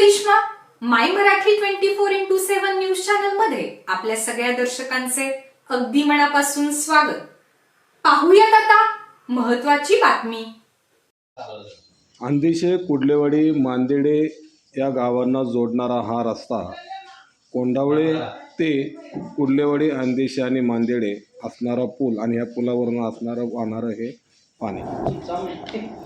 Karishma my Marathi twenty four into seven news चॅनलमध्ये आपल्या सगळ्या दर्शकांचे अगदी मनापासून स्वागत. पाहूयात आता महत्वाची बातमी. अंदिशे कुडलेवाडी मांदेडे या गावांना जोडणारा हा रस्ता. कोंडावळे ते कुडलेवाडी अंदिशे आणि मांदेडे असणारा पूल आणि या पुलावरून असणारं वाहणारं हे पाणी.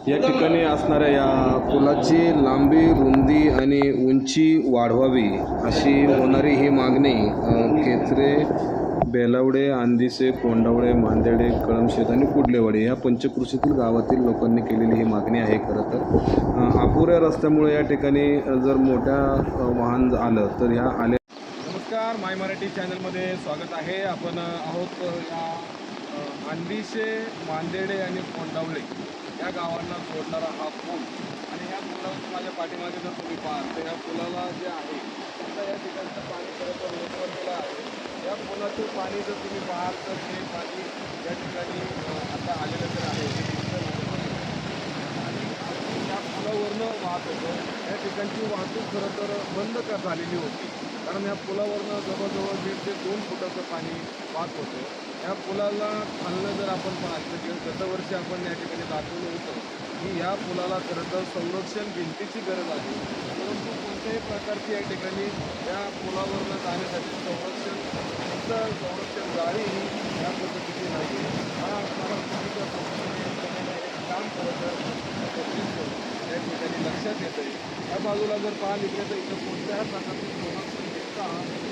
या ठिकाणी असणाऱ्या या पुलाची लांबी रुंदी आणि उंची वाढवावी अशी होणारी ही मागणी केत्रे केचरे बेलावडे अंदिसे कोंडावळे मांदेडे कळमशेत आणि कुडलेवाडे या पंचकृषीतील गावातील लोकांनी केलेली ही मागणी आहे खरं तर. अपुऱ्या रस्त्यामुळे या ठिकाणी जर मोठ्या वाहन आलं तर ह्या आल्या नमस्कार माय मराठी चॅनलमध्ये स्वागत आहे. आपण आहोत या अ, मांदेडे आणि कोंडावळे या गावांना जोडणारा हा पूल. आणि ह्या पुलावर माझ्या पाठीमागे जर तुम्ही पाहाल तर या पुलाला जे आहे आता या ठिकाणचं पाणी खरं तर ओसरलेलं आहे. या पुलाचं पाणी जर तुम्ही पाहाल तर हे पाणी या ठिकाणी आता आलेलं तर आहे. आणि या पुलावरनं वाहत होतं. या ठिकाणची वाहतूक खरं तर बंद का झालेली होती? कारण या पुलावरनं जवळजवळ दीड ते दोन फुटाचं पाणी वाहत होतं. या पुलाला खालनं जर आपण पाहिलं तर गतवर्षी आपण या ठिकाणी दाखवलं होतं की या पुलाला खरं तर संरक्षण भिंतीची गरज आहे. परंतु कोणत्याही प्रकारची या ठिकाणी या पुलावरनं जाण्यासाठी संरक्षण भिंत संरक्षण जाळी ही या पद्धतीची नाही हा महाराष्ट्राच्या पद्धतीने काम करत या ठिकाणी लक्षात येतं आहे या बाजूला जर पाहा इकडे तर इथं कोणत्याही प्रकारची संरक्षण भिंता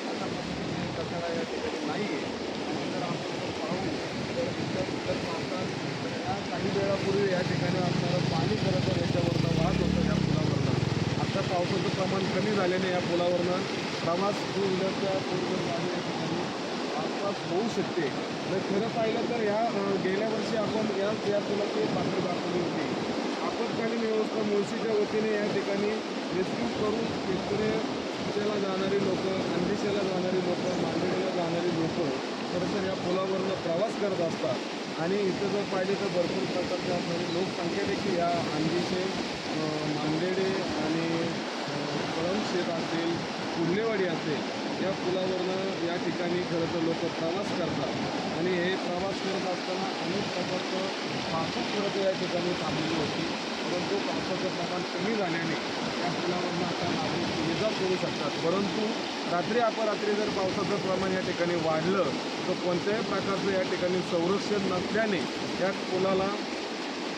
अशा पद्धतीने कचरा या ठिकाणी नाही आहे आणि जर आपण जर पाहू तर इथं जर पाहतात तर या पूर्वी या ठिकाणी असणारं पाणी खरं तर याच्यावरनं वाहत होतं या पुलावरनं. आता पावसाचं प्रमाण कमी झाल्याने या पुलावरनं प्रवास टू व्हीलरच्या फोर गाडी या ठिकाणी आसपास होऊ शकते. तर खरं पाहिलं तर ह्या गेल्या वर्षी आपण या या पुलाची पातळी दाखवली होती. आपत्कालीन व्यवस्था मुळशीच्या वतीने या ठिकाणी रेस्क्यू करून शेतकऱ्याला जाणारी लोक अंदिशेला जाणारी लोक मांदेडीला जाणारी लोक खरं तर या पुलावरनं प्रवास करत असतात. आणि इथं जर पाहिजे तर भरपूर प्रकारच्या म्हणजे असणारी लोकसंख्या देखील या अंदिशे नांदेडे आणि अं, कळमशेत असेल कुर्लेवाडी असेल या पुलावरनं या ठिकाणी खरं तर लोक प्रवास करतात. आणि हे प्रवास करत असताना अनेक प्रकारचं वाहतूक खरं तर या ठिकाणी थांबलेली होती. परंतु पावसाचं प्रमाण कमी झाल्याने या पुलावरून आता नागरिक सुविधा करू शकतात. परंतु रात्री अपरात्री जर पावसाचं प्रमाण या ठिकाणी वाढलं तर कोणत्याही प्रकारचं या ठिकाणी संरक्षण नसल्याने या पुलाला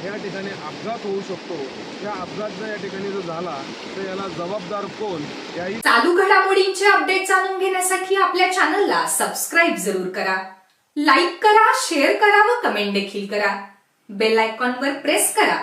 या ठिकाणी अपघात होऊ शकतो. या अपघात जर या ठिकाणी जर झाला तर याला जबाबदार कोण? याही चालू घडामोडींचे अपडेट जाणून घेण्यासाठी आपल्या चॅनलला सबस्क्राईब जरूर करा. लाईक करा शेअर करा व कमेंट देखील करा. बेल आयकॉनवर प्रेस करा.